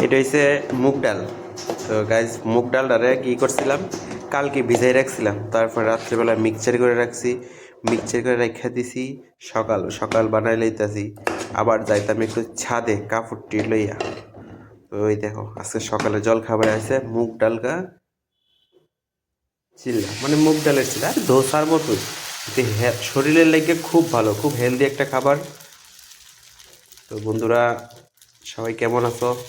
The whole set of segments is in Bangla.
এটা হচ্ছে মুগ ডাল। তো গাইজ মুগ ডালটারে কী করছিলাম? কালকে ভিজাই রাখছিলাম। তারপর রাত্রিবেলা মিক্সচার করে রাখছি। মিক্সচার করে রেখে দিছি। সকাল সকাল বানাই লইতাছি। আবার যাইতাম একটু ছাদে কাপড়টি লইয়া। তো ওই দেখো, আজকে সকালে জল খাবার আছে মুগ ডালকা চিল্লা। মানে মুগ ডালের চিল্লা ধোসার হে- শরীরের লেগে খুব ভালো, খুব হেলদি একটা খাবার। তো বন্ধুরা, সবাই কেমন আছো?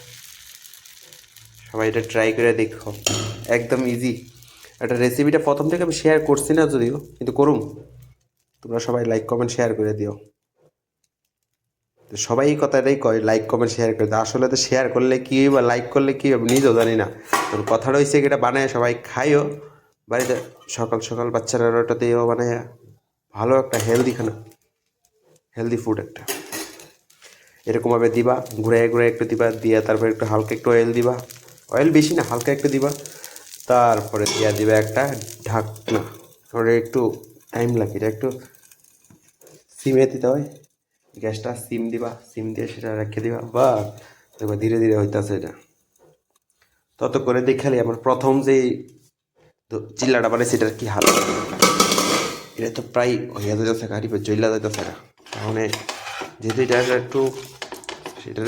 সবাই এটা ট্রাই করে দেখো। একদম ইজি একটা রেসিপিটা প্রথম থেকে আমি শেয়ার করছি না যদিও, কিন্তু করুম। তোমরা সবাই লাইক কমেন্ট শেয়ার করে দিও। তো সবাই এই কথাটাই কয় লাইক কমেন্ট শেয়ার করে আসলে তো শেয়ার করলে কী বা লাইক করলে কী হবে নিজেও জানি না। তোর কথাটা হয়েছে এটা বানায় সবাই খাইও। বাড়িতে সকাল সকাল বাচ্চারা ওটা দিয়েও বানায়। ভালো একটা হেলদি খানা। হেলদি ফুড একটা। এরকমভাবে দিবা ঘুরে ঘুরে একটু দিবা, দিয়ে তারপরে একটু হালকা একটু অয়েল দিবা। অয়েল বেশি না, হালকা একটু দিবা। তারপরে দিয়া দিবা একটা ঢাকনা। ওটা একটু টাইম লাগে, এটা একটু সিমে দিতে হয়। গ্যাসটা সিম দিবা, সিম দিয়ে সেটা রেখে দিবা বা দেখবা ধীরে ধীরে হইতাছে এটা। তত করে দেখালি আমার প্রথম যে চিল্লাটা মানে সেটার কি হাল। এটা তো প্রায় হইয়া যাচ্ছে গাড়ি জইলা যাইতেছে না তাহলে যেহেতু এটা একটু সেটা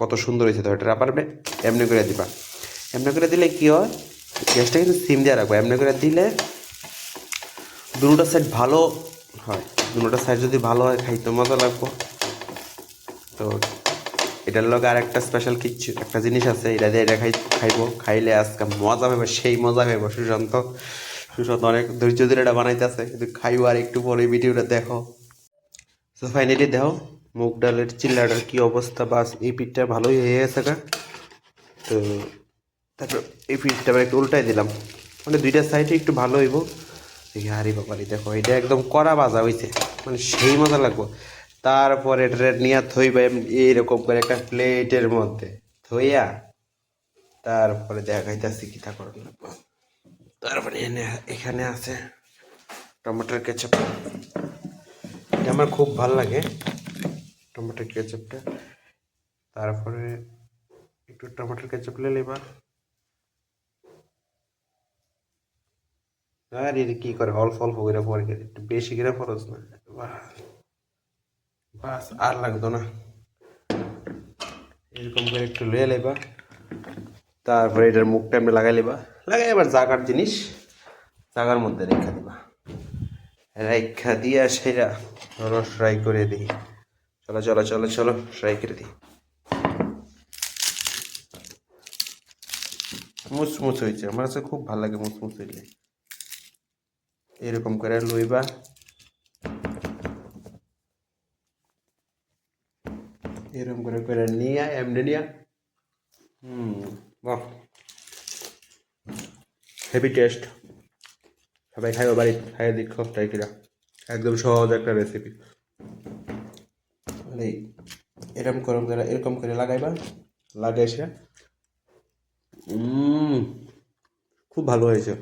কত সুন্দর হয়েছে তো, এটা আবার এমনি করে দিবা। এমনি করে দিলে কি হয়? গ্যাসটা কিন্তু সিম দিয়ে রাখব। এমনি করে দিলে দুটো সাইড ভালো হয়। দুটো সাইড যদি ভালো হয় খাইতে মজা লাগবো। তো এটার লগে আর একটা স্পেশাল কিছু, একটা জিনিস আছে, এটা দিয়ে এটা খাই, খাইবো। খাইলে আজকে মজা পাবে সেই মজা পাবে সুশান্ত। সুশান্ত অনেক ধৈর্য ধরে এটা বানাইতেছে। কিন্তু খাইবো আর একটু পরে ভিডিওটা দেখো। তো ফাইনালি দেখো, মুগ ডালের চিল্লাটার কি অবস্থা, বাস এই পিঠটা ভালোই হয়ে গেছে তো তারপর এই পিঠটা আবার একটু উল্টাই দিলাম। মানে দুইটা সাইডে একটু ভালো হইব। দেখি আরে বাবারি, দেখো, এটা একদম কড়া বাজা হয়েছে মানে সেই মজা লাগবো। তারপরে এটা নিয়ে থইবা এইরকম করে একটা প্লেটের মধ্যে থইয়া, তারপরে দেখাইতেছি কি তা লাগবো। তারপরে এনে, এখানে আছে টমেটোর কেচাপ এটা আমার খুব ভালো লাগে, টমেটোর কেচাপটা তারপরে একটু টমেটোর কেচাপ লে লেবা। আর এটা কি করে? অল্প অল্প করে পরে গেলে একটু বেশি করে খরচ না। বাস আর লাগতো না। এরকম করে একটু লয়ে লেবা। তারপরে এটার মুখটা এমনি লাগাই লেবা। লাগাই এবার জাগার জিনিস। জাগার মধ্যে রেখা দিবা। রেখা দিয়া সেরা চলো ফ্রাই করে দিই। চলো চলো চলো চলো ফ্রাই করে দিই। মুচমুচ হয়েছে। আমার কাছে খুব ভালো লাগে মুচমুচ হইলে। এরকম করে লইবা। এরকম করে করে নিয়ে, এমনি নিয়ে। হুম, বাহ। হেভি টেস্ট সবাই খাইও বাড়ি, খাইয়ে দেখো ট্রাই করে একদম সহজ একটা রেসিপি মানে এরকম করম করে, এরকম করে লাগাইবা লাগাইছে খুব ভালো হয়েছে।